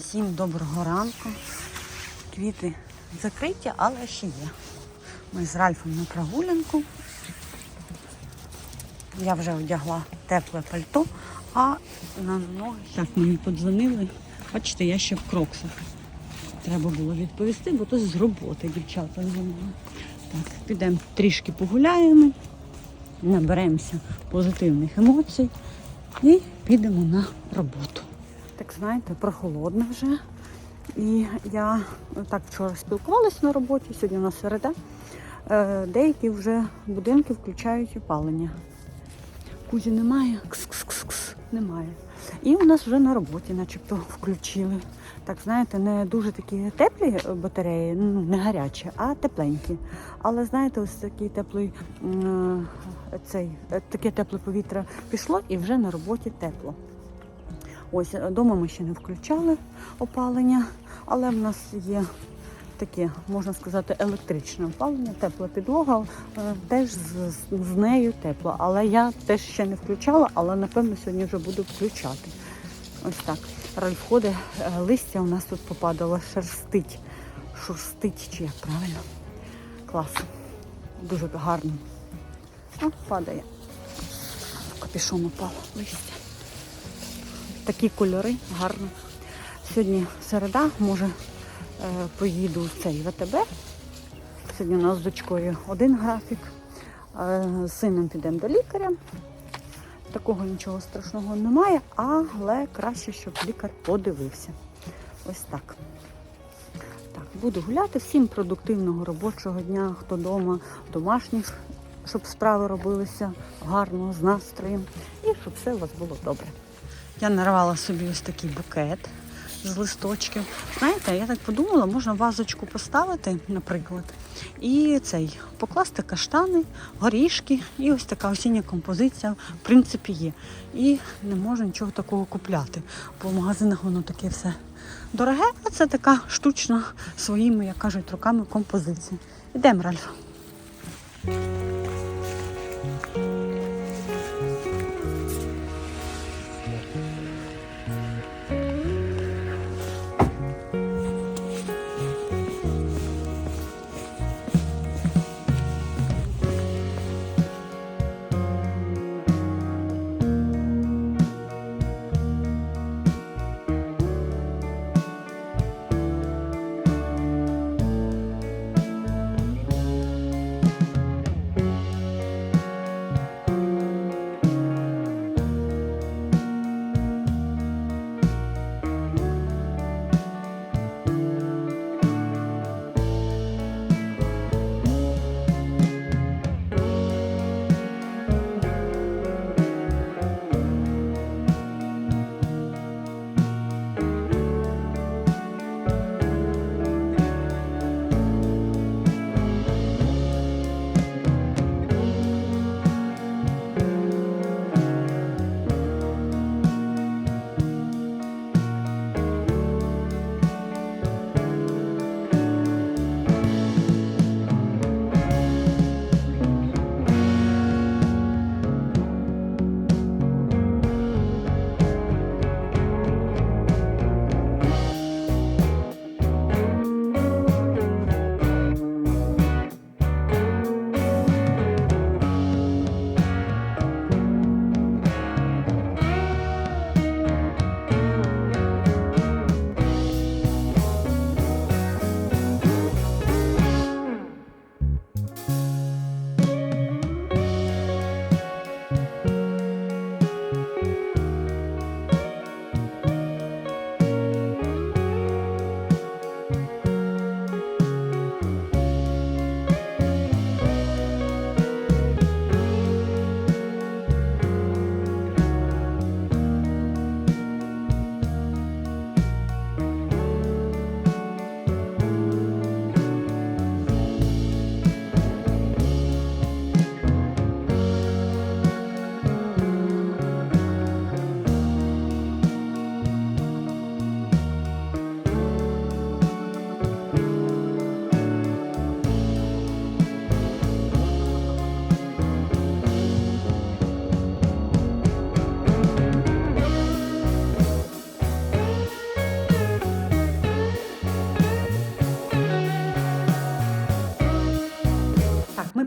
Всім доброго ранку. Квіти закриті, але ще є. Ми з Ральфом на прогулянку. Я вже одягла тепле пальто, а на ноги так мені подзвонили. Бачите, я ще в кроксах. Треба було відповісти, бо то з роботи дівчата дзвонили. Так, підемо трішки погуляємо, наберемося позитивних емоцій і підемо на роботу. Так знаєте, прохолодно вже. І я так вчора спілкувалася на роботі, сьогодні у нас середа. Е, Деякі вже будинки включають опалення. Кузі немає, кс-кс-кс-кс, немає. І у нас вже на роботі начебто включили. Так, знаєте, не дуже такі теплі батареї, ну не гарячі, а тепленькі. Але знаєте, ось такий теплий е, цей, е, таке тепле повітря пішло і вже на роботі тепло. Ось вдома ми ще не включали опалення, але в нас є таке, можна сказати, електричне опалення, тепла підлога, е, теж з, з- нею тепло. Але я теж ще не включала, але напевно сьогодні вже буду включати. Ось так. Ральф ходить, е, листя у нас тут попадало, шерстить. Шурстить, чи як правильно. Клас. Дуже гарно. О, падає. Капішон упав. Листя такі кольори гарно. Сьогодні середа, може е, поїду в цей ВТБ. Сьогодні у нас з дочкою один графік. Е, З сином підемо до лікаря. Такого нічого страшного немає, але краще, щоб лікар подивився. Ось так. Так, буду гуляти. Всім продуктивного робочого дня, хто вдома, домашніх, щоб справи робилися гарно, з настроєм і щоб все у вас було добре. Я нарвала собі ось такий букет з листочків. Знаєте, я так подумала, можна вазочку поставити, наприклад, і цей покласти каштани, горішки, і ось така осіння композиція, в принципі, є. І не можу нічого такого купляти. Бо в магазинах воно таке все дороге, а це така штучна своїми, як кажуть, руками композиція. Ідемо, Ральф.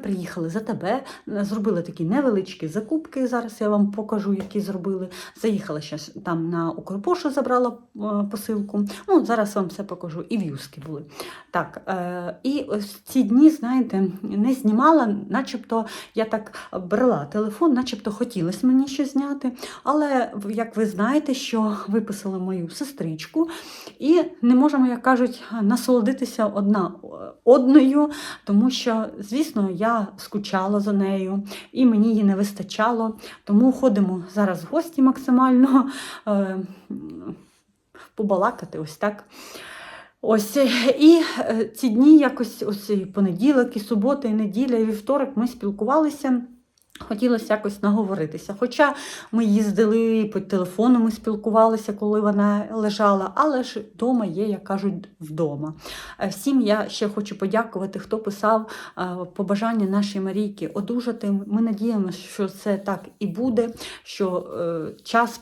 Заїхали за тебе, е, зробили такі невеличкі закупки. Зараз я вам покажу, які зробили. Заїхала ще там на Укрпошту, забрала е, посилку. Ну, зараз вам все покажу. І в'юзки були. Так, е, і ось ці дні, знаєте, не знімала, начебто я так брала телефон, начебто хотілося мені щось зняти. Але як ви знаєте, що виписали мою сестричку, і не можемо, як кажуть, насолодитися одна одною, тому що, звісно, я скучала за нею і мені її не вистачало. Тому ходимо зараз в гості максимально е, побалакати ось так. Ось е, і е, ці дні, якось ось і понеділок, і субота, і неділя, і вівторок ми спілкувалися. Хотілося якось наговоритися. Хоча ми їздили по телефону, ми спілкувалися, коли вона лежала, але ж вдома є, як кажуть, вдома. Е, Всім я ще хочу подякувати, хто писав е, побажання нашій Марійки одужати. Ми надіємося, що це так і буде, що е, час,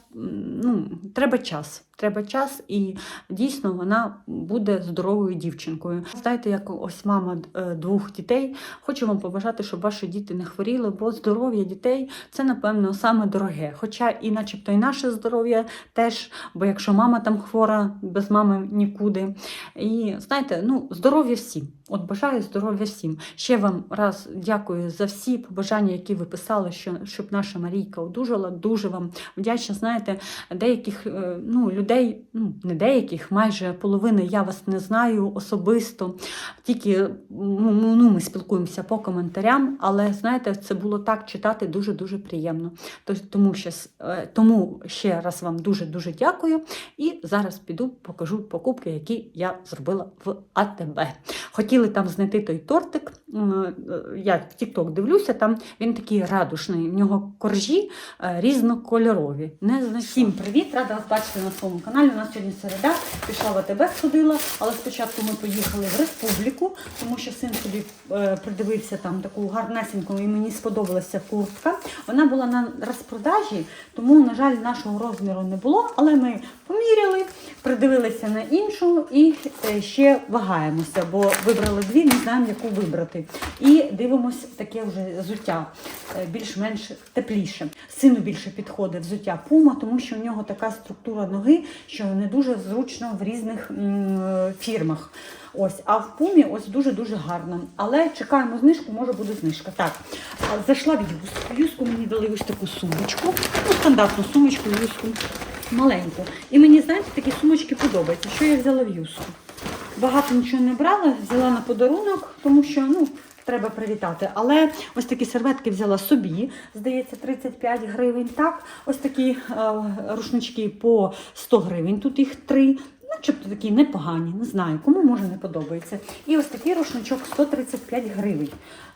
ну, треба час. Треба час, і дійсно вона буде здоровою дівчинкою. Знаєте, як ось мама двох дітей. Хочу вам побажати, щоб ваші діти не хворіли, бо здоров'я дітей це, напевно, саме дороге. Хоча і, начебто, і наше здоров'я теж, бо якщо мама там хвора, без мами нікуди. І знаєте, ну, здоров'я всім. От бажаю здоров'я всім. Ще вам раз дякую за всі побажання, які ви писали, що, щоб наша Марійка одужала. Дуже вам вдячна. Знаєте, деяких е, ну, людей, ну не деяких, майже половини я вас не знаю особисто. Тільки ну, ми спілкуємося по коментарям, але знаєте, це було так читати дуже-дуже приємно. Тому, ще, е, тому ще раз вам дуже-дуже дякую. І зараз піду покажу покупки, які я зробила в АТБ. Хотіли там знайти той тортик. е, Я в TikTok дивлюся, там він такий радушний. В нього коржі е, різнокольорові. Не. Всім привіт! Рада вас бачити на своєму каналі. У нас сьогодні середа. Пішла в АТБ, ходила, але спочатку ми поїхали в республіку, тому що син собі е, придивився там таку гарнесеньку, і мені сподобалася куртка. Вона була на розпродажі, тому, на жаль, нашого розміру не було, але ми поміряли, придивилися на іншу і е, ще вагаємося, бо вибрали дві, не знаємо, яку вибрати. І дивимося таке вже взуття е, більш-менш тепліше. Сину більше підходить взуття пума, тому що у нього така структура ноги, що не дуже зручно в різних е, фірмах. Ось, а в пумі ось дуже-дуже гарно. Але чекаємо знижку, може буде знижка. Так, зайшла в юску. В юску мені дали ось таку сумочку, ну, стандартну сумочку, юску маленьку. І мені, знаєте, такі сумочки подобаються. Що я взяла в юску? Багато нічого не брала, взяла на подарунок, тому що ну, треба привітати. Але ось такі серветки взяла собі, здається, 35 гривень. Так, ось такі е, рушнички по 100 гривень. Тут їх три. Начебто такі непогані, не знаю, кому може не подобається. І ось такий рушничок 135 гривень.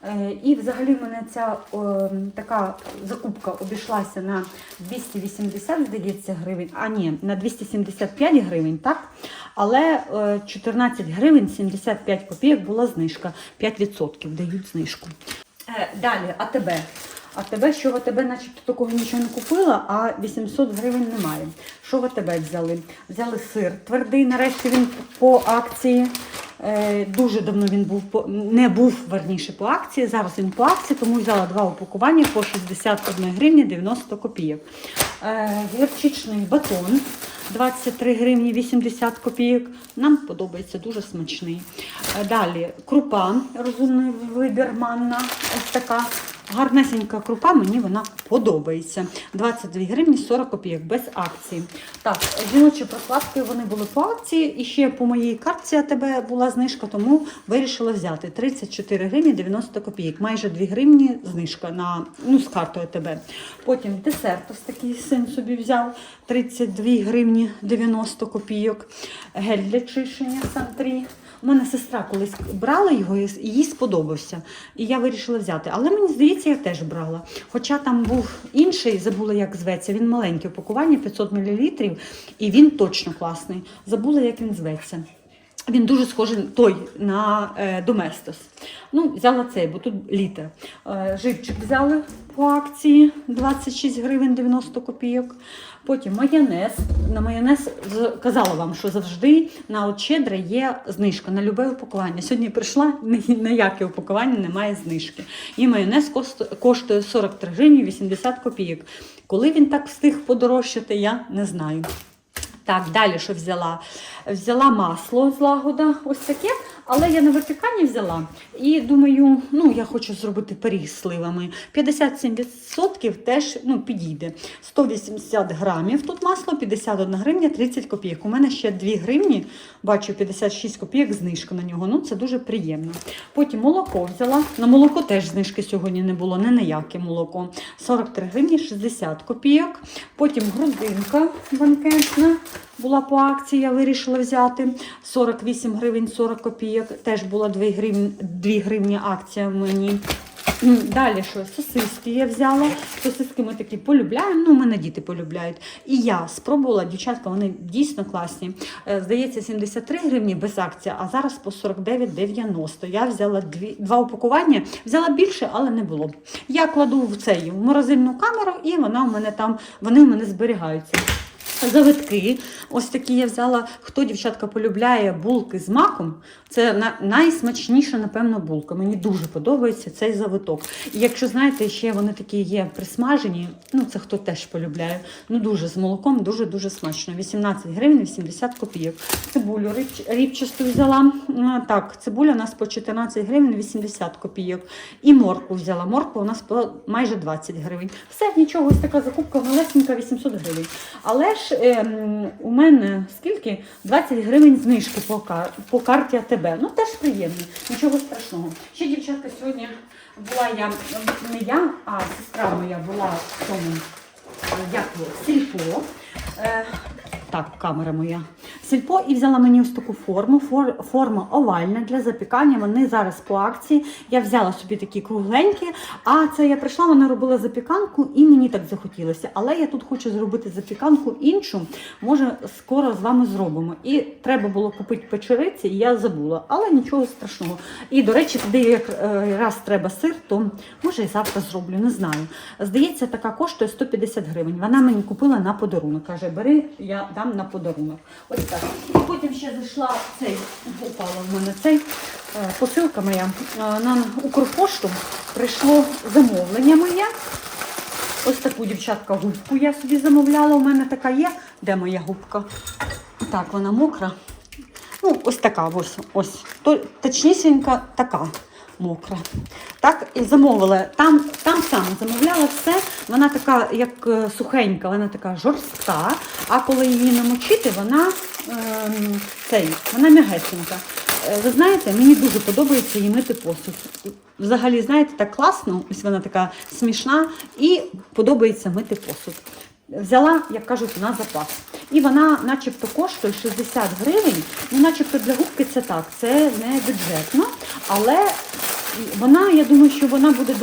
Е, і взагалі мене ця о, така закупка обійшлася на 280, здається, гривень, а ні, на 275 гривень, так? Але е, 14 гривень 75 копійок була знижка. 5% дають знижку. Е, далі, АТБ. А тебе, що в АТБ, начебто такого нічого не купила, а 800 гривень немає. Що в АТБ взяли? Взяли сир твердий, нарешті він по акції. Е, дуже давно він був не був верніше по акції. Зараз він по акції, тому взяла два упакування по 61 гривні 90 копійок. Е, гірчичний батон 23 гривні 80 копійок. Нам подобається дуже смачний. Е, Далі крупа, розумний вибір манна. Ось така. Гарнесенька крупа, мені вона подобається. 22 гривні 40 копійок без акції. Так, жіночі прокладки вони були по акції. І ще по моїй картці АТБ була знижка, тому вирішила взяти 34 гривні 90 копійок. Майже 2 гривні знижка на, ну, з картою АТБ. Потім десерт ось такий син собі взяв 32 гривні 90 копійок. Гель для чищення Сантрі. У мене сестра колись брала його і їй сподобався. І я вирішила взяти. Але мені здається, я теж брала. Хоча там був інший, забула, як зветься. Він маленький упакування 500 мл, і він точно класний. Забула, як він зветься. Він дуже схожий той на е, Доместос. Ну, взяла цей, бо тут літер. Е, живчик взяли по акції 26 гривень 90 копійок. Потім майонез. На майонез казала вам, що завжди на от щедре є знижка на любе упакування. Сьогодні прийшла на яке упакування немає знижки. І майонез коштує 43 гривні 80 копійок. Коли він так встиг подорожчати, я не знаю. Так, далі що взяла? Взяла масло з лагода, ось таке, але я на випіканні взяла. І думаю, ну я хочу зробити пиріг з сливами. 57% теж ну, підійде. 180 грамів тут масло, 51 гривня, 30 копійок. У мене ще 2 гривні, бачу 56 копійок знижка на нього. Ну це дуже приємно. Потім молоко взяла. На молоко теж знижки сьогодні не було, не на яке молоко. 43 гривні 60 копійок. Потім грудинка банкетна була по акції, я вирішила взяти 48 гривень 40 копійок. Теж була 2 гривні, 2 гривні акція мені. Далі що? Сосиски я взяла. Сосиски ми такі полюбляємо. Ну, мене діти полюбляють. І я спробувала, дівчатка, вони дійсно класні. Е, Здається, 73 гривні без акції, а зараз по 49,90. Я взяла дві, два упакування, взяла більше, але не було. Я кладу в цей в морозильну камеру, і вона у мене там, вони у мене зберігаються. Завитки, ось такі я взяла. Хто дівчатка полюбляє булки з маком, це найсмачніша, напевно, булка. Мені дуже подобається цей завиток. І якщо знаєте, ще вони такі є присмажені, ну це хто теж полюбляє. Ну дуже з молоком, дуже дуже смачно. 18 гривень 80 копійок. Цибулю ріб, рібчасту взяла. Так, цибуля у нас по 14 гривень 80 копійок. І морку взяла. Морку у нас по майже 20 гривень. Все, нічого, ось така закупка малесенька 800 гривень. Але ж ем, у мене скільки? 20 гривень знижки по, кар- по карті АТБ. Ну теж приємно, нічого страшного. Ще дівчатка сьогодні була я, не я, а сестра моя була в тому, е, як його, сільпо. Е, так, камера моя. Сільпо і взяла мені ось таку форму. Фор, форма овальна для запікання. Вони зараз по акції. Я взяла собі такі кругленькі. А це я прийшла, вона робила запіканку і мені так захотілося. Але я тут хочу зробити запіканку іншу. Може, скоро з вами зробимо. І треба було купити печериці, і я забула. Але нічого страшного. І, до речі, туди як е, раз треба сир, то може і завтра зроблю, не знаю. Здається, така коштує 150 гривень. Вона мені купила на подарунок. Каже, бери, я дам на подарунок. Ось так. І потім ще зайшла цей, упала в мене цей е, посилка моя е, на Укрпошту. Прийшло замовлення моє. Ось таку дівчатка губку я собі замовляла. У мене така є. Де моя губка? Так, вона мокра. Ну, ось така, ось, ось. Точнісінька така мокра. Так, і замовила. Там, там саме замовляла все. Вона така, як е, сухенька, вона така жорстка, а коли її намочити, вона, ем, цей, вона м'ягесенька. Е, Ви знаєте, мені дуже подобається її мити посуд. Взагалі, знаєте, так класно, ось вона така смішна і подобається мити посуд. Взяла, як кажуть, на запас. І вона начебто коштує 60 гривень. Ну, начебто для губки це так, це не бюджетно, але вона, я думаю, що вона буде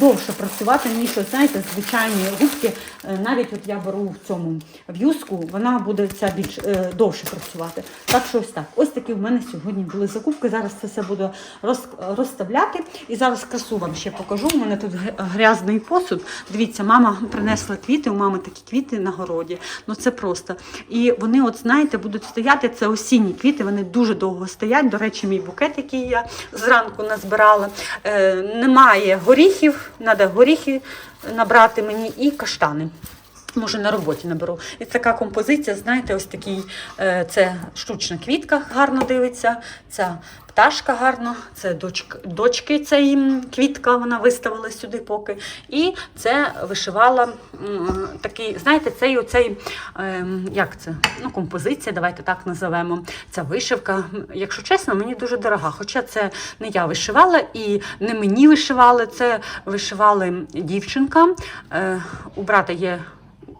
довше працювати, ніж, знаєте, звичайні губки. Е, Навіть от я беру в цьому в юску, вона буде ця більш е, довше працювати. Так що ось так. Ось такі в мене сьогодні були закупки. Зараз це все буду роз, розставляти. І зараз красу вам ще покажу. У мене тут грязний посуд. Дивіться, мама принесла квіти, у мами такі квіти на городі. Ну це просто. І вони, от знаєте, будуть стояти. Це осінні квіти, вони дуже довго стоять. До речі, мій букет, який я зранку назбирала. Е, немає горіхів, треба горіхи набрати мені і каштани. Може, на роботі наберу. І така композиція, знаєте, ось такий, е, це штучна квітка гарно дивиться, ця пташка гарно, це дочки цей м, квітка, вона виставила сюди поки. І це вишивала такий, знаєте, цей оцей, ем, як це? Ну, композиція, давайте так називемо. Ця вишивка, якщо чесно, мені дуже дорога. Хоча це не я вишивала і не мені вишивали, це вишивали дівчинка. Е, у брата є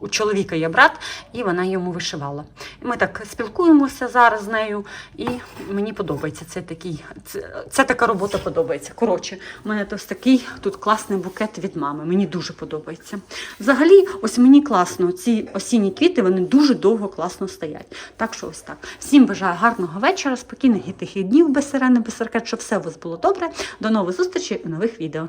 у чоловіка є брат, і вона йому вишивала. Ми так спілкуємося зараз з нею, і мені подобається це такий, це, це така робота подобається. Коротше, у мене ось такий тут класний букет від мами. Мені дуже подобається. Взагалі, ось мені класно. Ці осінні квіти вони дуже довго класно стоять. Так що ось так. Всім бажаю гарного вечора, спокійних і тихих днів без сирени, без ракет, щоб все у вас було добре. До нових зустрічей у нових відео.